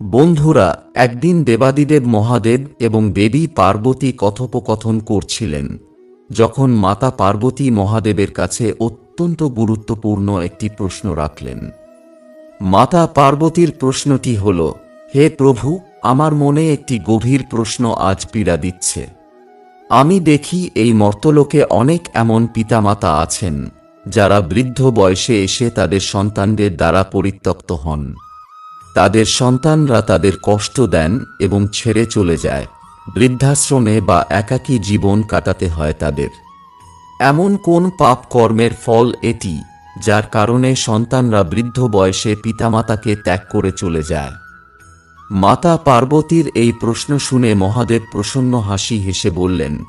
বন্ধুরা, একদিন দেবাদিদেব মহাদেব এবং দেবী পার্বতী কথোপকথন করছিলেন, যখন মাতা পার্বতী মহাদেবের কাছে অত্যন্ত গুরুত্বপূর্ণ একটি প্রশ্ন রাখলেন। মাতা পার্বতীর প্রশ্নটি হল, হে প্রভু, আমার মনে একটি গভীর প্রশ্ন আজ পীড়া দিচ্ছে। আমি দেখি এই মর্তলোকে অনেক এমন পিতামাতা আছেন, যারা বৃদ্ধ বয়সে এসে তাদের সন্তানদের দ্বারা পরিত্যক্ত হন। তাদের সন্তানরা তাদের কষ্ট দেন এবং ছেড়ে চলে যায়। বৃদ্ধাশ্রমে বা একাকী জীবন কাটাতে হয় তাদের। এমন কোন পাপ কর্মের ফল এটি, যার কারণে সন্তানরা বৃদ্ধ বয়সে পিতামাতাকে ত্যাগ করে চলে যায়? মাতা পার্বতীর এই প্রশ্ন শুনে মহাদেব প্রসন্ন হাসি হেসে বললেন,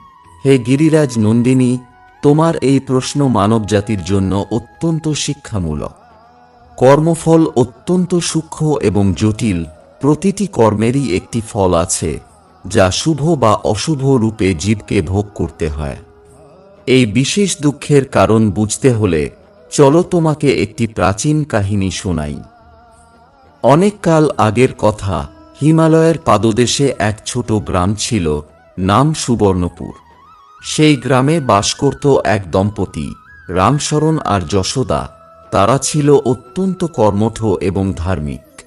হে গিরিরাজ নন্দিনী, তোমার এই প্রশ্ন মানবজাতির জন্য অত্যন্ত শিক্ষামূলক। কর্মফল অত্যন্ত সূক্ষ্ম এবং জটিল। প্রতিটি কর্মেরই একটি ফল আছে, যা শুভ বা অশুভ রূপে জীবকে ভোগ করতে হয়। এই বিশেষ দুঃখের কারণ বুঝতে হলে চলো তোমাকে একটি প্রাচীন কাহিনী শোনাই। অনেক কাল আগের কথা, হিমালয়ের পাদদেশে এক ছোট গ্রাম ছিল, নাম সুবর্ণপুর। সেই গ্রামে বাস করত এক দম্পতি, রামশরণ আর যশোদা। তারা ছিল অত্যন্ত কর্মঠ এবং ধার্মিক।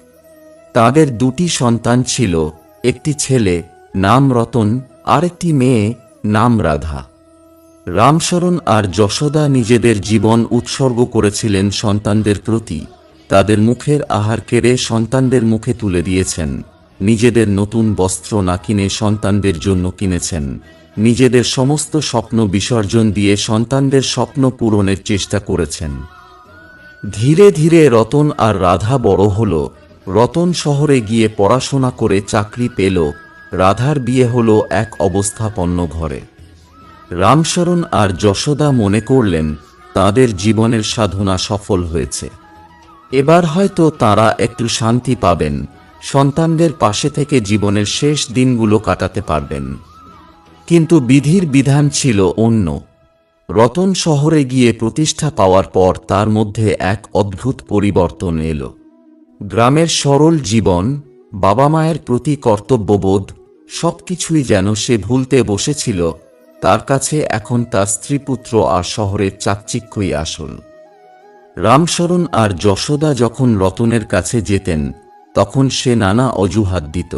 তাদের দুটি সন্তান ছিল, একটি ছেলে নাম রতন আর একটি মেয়ে নাম রাধা। রামশরণ আর যশোদা নিজেদের জীবন উৎসর্গ করেছিলেন সন্তানদের প্রতি। তাদের মুখের আহার কেড়ে সন্তানদের মুখে তুলে দিয়েছেন। নিজেদের নতুন বস্ত্র না কিনে সন্তানদের জন্য কিনেছেন। নিজেদের সমস্ত স্বপ্ন বিসর্জন দিয়ে সন্তানদের স্বপ্ন পূরণের চেষ্টা করেছেন। ধীরে ধীরে রতন আর রাধা বড় হল। রতন শহরে গিয়ে পড়াশোনা করে চাকরি পেল। রাধার বিয়ে হল এক অবস্থাপন্ন ঘরে। রামশরণ আর যশোদা মনে করলেন, তাদের জীবনের সাধনা সফল হয়েছে। এবার হয়তো তারা একটু শান্তি পাবেন, সন্তানদের পাশে থেকে জীবনের শেষ দিনগুলো কাটাতে পারবেন। কিন্তু বিধির বিধান ছিল অন্য। রতন শহরে গিয়ে প্রতিষ্ঠা পাওয়ার পর তার মধ্যে এক অদ্ভুত পরিবর্তন এলো। গ্রামের সরল জীবন, বাবা মায়ের প্রতি কর্তব্যবোধ, সবকিছুই যেন সে ভুলতে বসেছিল, তার কাছে এখন তার স্ত্রীপুত্র আর শহরের চাকচিক্যই আসল। রামশরণ আর যশোদা যখন রতনের কাছে যেতেন, তখন সে নানা অজুহাত দিত।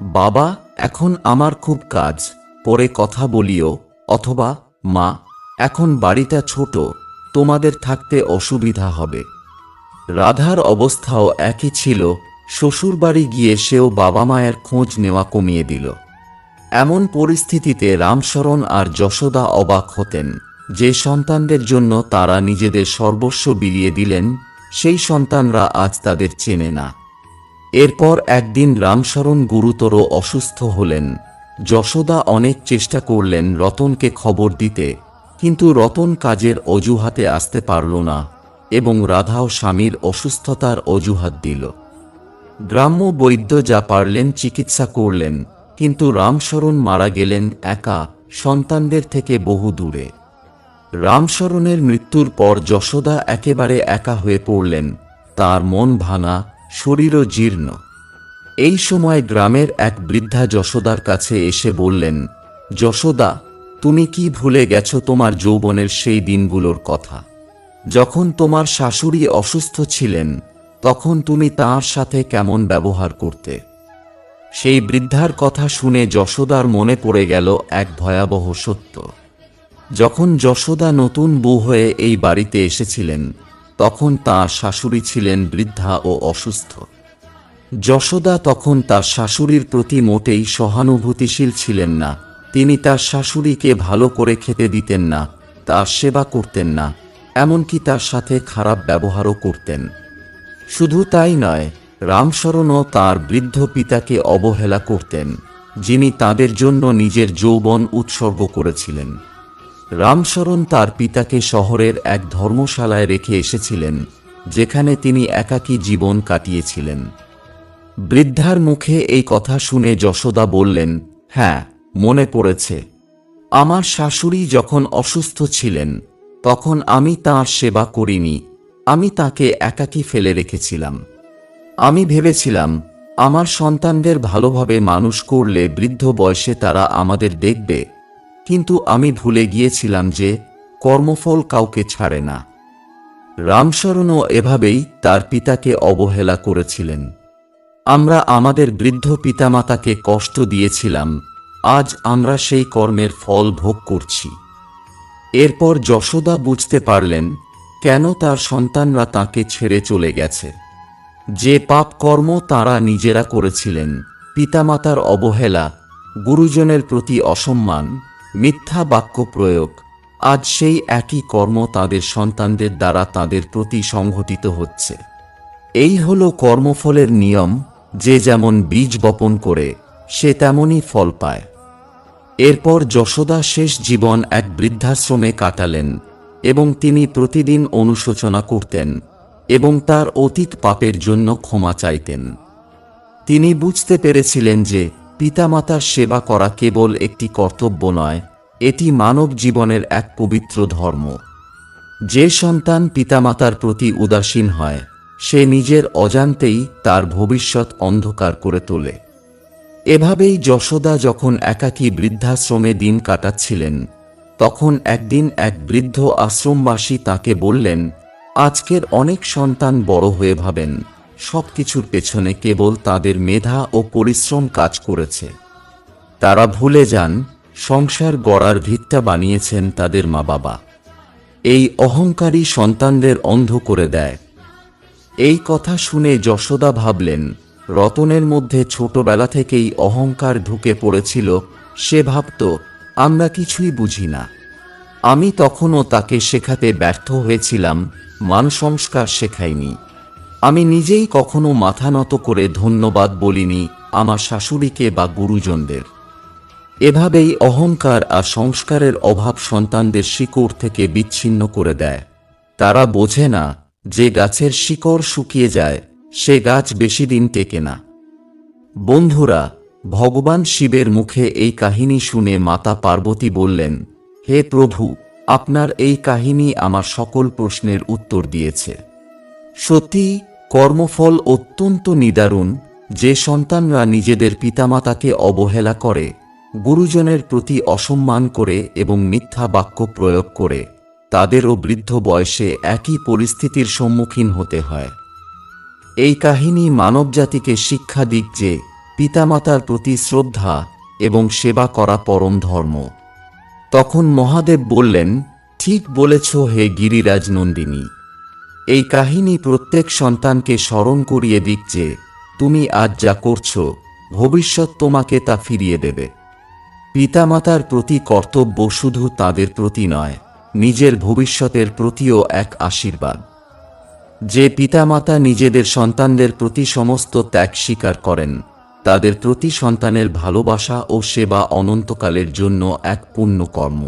বাবা, এখন আমার খুব কাজ, পরে কথা বলিও, অথবা মা এখন বাড়িটা ছোট, তোমাদের থাকতে অসুবিধা হবে। রাধার অবস্থাও একই ছিল, শ্বশুরবাড়ি গিয়ে সেও বাবা মায়ের খোঁজ নেওয়া কমিয়ে দিল। এমন পরিস্থিতিতে রামশরণ আর যশোদা অবাক হতেন, যে সন্তানদের জন্য তারা নিজেদের সর্বস্ব বিলিয়ে দিলেন, সেই সন্তানরা আজ তাদের চেনে না। এরপর একদিন রামশরণ গুরুতর অসুস্থ হলেন। যশোদা অনেক চেষ্টা করলেন রতনকে খবর দিতে কিন্তু রতন কাজের অজুহাতে আসতে পারল না এবং রাধাও স্বামীর অসুস্থতার অজুহাত দিল। গ্রাম্য বৈদ্য যা পারলেন চিকিৎসা করলেন, কিন্তু রামশরণ মারা গেলেন একা, সন্তানদের থেকে বহু দূরে। রামশরণের মৃত্যুর পর যশোদা একেবারে একা হয়ে পড়লেন, তার মন ভাঙা, শরীরও জীর্ণ। এই সময় গ্রামের এক বৃদ্ধা যশোদার কাছে এসে বললেন, যশোদা তুমি কি ভুলে গেছো তোমার যৌবনের সেই দিনগুলোর কথা? যখন তোমার শাশুড়ি অসুস্থ ছিলেন, তখন তুমি তার সাথে কেমন ব্যবহার করতে? সেই বৃদ্ধার কথা শুনে যশোদার মনে পড়ে গেল এক ভয়াবহ সত্য। যখন যশোদা নতুন বউ হয়ে এই বাড়িতে এসেছিলেন, তখন তার শাশুড়ি ছিলেন বৃদ্ধা ও অসুস্থ। যশোদা তখন তার শাশুড়ির প্রতি মোটেই সহানুভূতিশীল ছিলেন না। তিনি তার শাশুড়িকে ভালো করে খেতে দিতেন না, তার সেবা করতেন না, এমনকি তার সাথে খারাপ ব্যবহারও করতেন। শুধু তাই নয়, রামশরণও তার বৃদ্ধ পিতাকে অবহেলা করতেন, যিনি তাদের জন্য নিজের যৌবন উৎসর্গ করেছিলেন। রামশরণ তার পিতাকে শহরের এক ধর্মশালায় রেখে এসেছিলেন, যেখানে তিনি একাকী জীবন কাটিয়েছিলেন। বৃদ্ধার মুখে এই কথা শুনে যশোদা বললেন হ্যাঁ মনে পড়েছে, আমার শাশুড়ি যখন অসুস্থ ছিলেন, তখন আমি তাঁর সেবা করিনি, আমি তাকে একাকী ফেলে রেখেছিলাম। আমি ভেবেছিলাম, আমার সন্তানদের ভালোভাবে মানুষ করলে বৃদ্ধ বয়সে তারা আমাদের দেখবে, কিন্তু আমি ভুলে গিয়েছিলাম যে কর্মফল কাউকে ছাড়ে না। রামশরণও এভাবেই তার পিতাকে অবহেলা করেছিলেন। আমরা আমাদের বৃদ্ধ পিতামাতাকে কষ্ট দিয়েছিলাম আজ আমরা সেই কর্মের ফল ভোগ করছি। এরপর যশোদা বুঝতে পারলেন কেন তার সন্তানরা তাকে ছেড়ে চলে গেছে। যে পাপ কর্ম তারা নিজেরা করেছিলেন, পিতামাতার অবহেলা, গুরুজনের প্রতি অসম্মান, মিথ্যা বাক্য প্রয়োগ, আজ সেই একই কর্ম তাদের সন্তানদের দ্বারা তাদের প্রতি সংঘটিত হচ্ছে। এই হল কর্মফলের নিয়ম, যে যেমন বীজ বপন করে সে তেমনই ফল পায়। এরপর যশোদা শেষ জীবন এক বৃদ্ধাশ্রমে কাটালেন এবং তিনি প্রতিদিন অনুশোচনা করতেন এবং তার অতীত পাপের জন্য ক্ষমা চাইতেন। তিনি বুঝতে পেরেছিলেন যে পিতামাতার সেবা করা কেবল একটি কর্তব্য নয়, এটি মানব জীবনের এক পবিত্র ধর্ম। যে সন্তান পিতামাতার প্রতি উদাসীন হয়, সে নিজের অজান্তেই তার ভবিষ্যৎ অন্ধকার করে তোলে। এভাবেই যশোদা যখন একাকী বৃদ্ধাশ্রমে দিন কাটাচ্ছিলেন, তখন একদিন এক বৃদ্ধ আশ্রমবাসী তাকে বললেন, আজকের অনেক সন্তান বড় হয়ে ভাবেন। সব কিছুর পেছনে কেবল তাদের মেধা ও পরিশ্রম কাজ করেছে। তারা ভুলে যান, সংসার গড়ার ভিত্তা বানিয়েছেন তাদের মা বাবা এই অহংকারী সন্তানদের অন্ধ করে দেয়। এই কথা শুনে যশোদা ভাবলেন রতনের মধ্যে ছোটবেলা থেকেই অহংকার ঢুকে পড়েছিল, সে ভাবত, আমরা কিছুই বুঝি না। আমি তখনও তাকে শেখাতে ব্যর্থ হয়েছিলাম মান সংস্কার শেখাইনি। আমি নিজেই কখনো মাথা নত করে ধন্যবাদ বলিনি আমার শাশুড়িকে বা গুরুজনদের। এভাবেই অহংকার আর সংস্কারের অভাব সন্তানদের শিকড় থেকে বিচ্ছিন্ন করে দেয়। তারা বোঝে না যে গাছের শিকড় শুকিয়ে যায় সে গাছ বেশি দিন টেকে না। বন্ধুরা, ভগবান শিবের মুখে এই কাহিনী শুনে মাতা পার্বতী বললেন, হে প্রভু, আপনার এই কাহিনী আমার সকল প্রশ্নের উত্তর দিয়েছে। সত্যি, কর্মফল অত্যন্ত নিদারুণ, যে সন্তানরা নিজেদের পিতামাতাকে অবহেলা করে, গুরুজনের প্রতি অসম্মান করে এবং মিথ্যা বাক্য প্রয়োগ করে, তাদেরও বৃদ্ধ বয়সে একই পরিস্থিতির সম্মুখীন হতে হয়। এই কাহিনী মানবজাতিকে শিক্ষা দিক যে, পিতামাতার প্রতি শ্রদ্ধা এবং সেবা করা পরম ধর্ম। তখন মহাদেব বললেন, ঠিক বলেছ হে গিরিরাজ নন্দিনী। এই কাহিনী প্রত্যেক সন্তানকে স্মরণ করিয়ে দিক যে, তুমি আজ যা করছ, ভবিষ্যৎ তোমাকে তা ফিরিয়ে দেবে। পিতামাতার প্রতি কর্তব্য শুধু তাদের প্রতি নয়, নিজের ভবিষ্যতের প্রতিও এক আশীর্বাদ। যে পিতামাতা নিজেদের সন্তানদের প্রতি সমস্ত ত্যাগ স্বীকার করেন, তাদের প্রতি সন্তানের ভালোবাসা ও সেবা অনন্তকালের জন্য এক পুণ্য কর্ম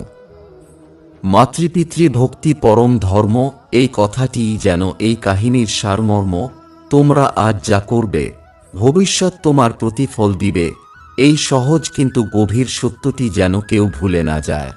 মাতৃপিতৃ ভক্তি পরম ধর্ম, এই কথাটি যেন এই কাহিনীর সারমর্ম, তোমরা আজ যা করবে, ভবিষ্যৎ তোমার প্রতিফল দিবে, এই সহজ কিন্তু গভীর সত্যটি যেন কেউ ভুলে না যায়।